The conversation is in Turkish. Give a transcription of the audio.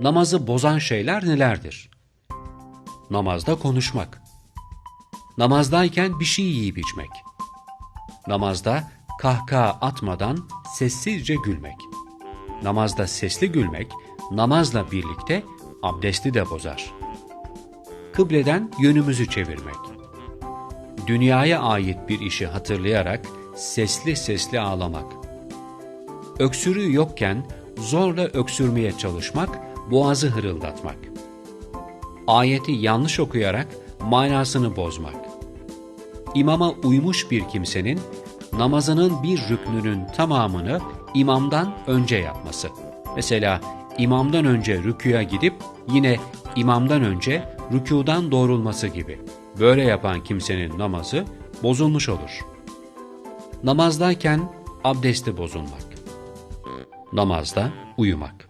Namazı bozan şeyler nelerdir? Namazda konuşmak. Namazdayken bir şey yiyip içmek. Namazda kahkaha atmadan sessizce gülmek. Namazda sesli gülmek, namazla birlikte abdesti de bozar. Kıbleden yönümüzü çevirmek. Dünyaya ait bir işi hatırlayarak sesli sesli ağlamak. Öksürüğü yokken zorla öksürmeye çalışmak, boğazı hırıldatmak. Ayeti yanlış okuyarak manasını bozmak. İmama uymuş bir kimsenin namazının bir rüknünün tamamını imamdan önce yapması. Mesela imamdan önce rüküya gidip yine imamdan önce rükudan doğrulması gibi. Böyle yapan kimsenin namazı bozulmuş olur. Namazdayken abdesti bozulmak. Namazda uyumak.